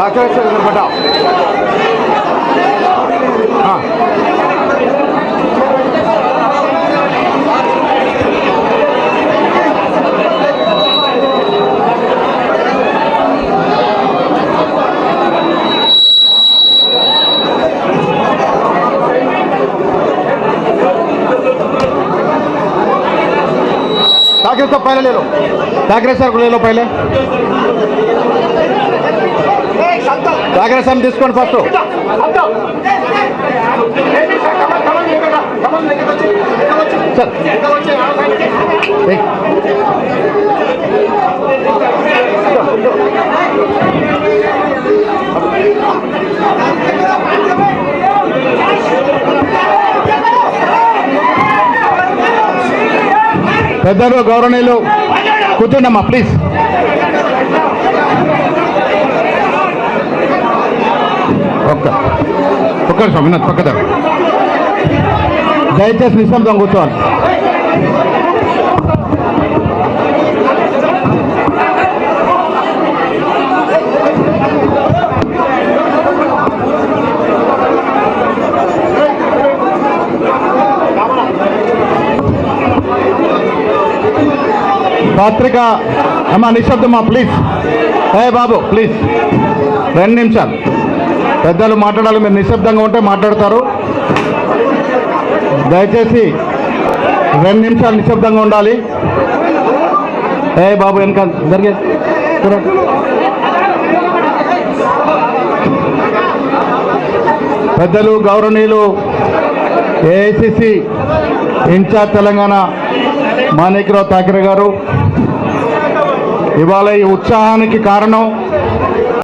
రాకేష్ నిలబడ్డ ठाकरे साहब पहले ले लो ठाकरे सर को ले लो पहले జాగ్రత్త తీసుకోండి ఫస్ట్. పెద్దలు గౌరవనీయులు కూర్చుండమ్మా ప్లీజ్ ఒక్క ఒక్క నిమిషం పక్క జరగ. దయచేసి నిశ్శబ్దం కూర్చోవాలి. పత్రిక అమ్మా నిశ్శబ్దమ్మా ప్లీజ్. A Babu please. రెండు నిమిషాలు. పెద్దలు మాట్లాడాలి మీరు నిశ్శబ్దంగా ఉంటే మాట్లాడతారు. దయచేసి రెండు నిమిషాలు నిశ్శబ్దంగా ఉండాలి. ఏ బాబు వెనక జరిగే పెద్దలు గౌరవనీయులు ఏఐసిసి ఇన్ఛార్జ్ తెలంగాణ మాణిక్రావు ఠాకరే గారు ఇవాళ ఈ ఉత్సాహానికి కారణం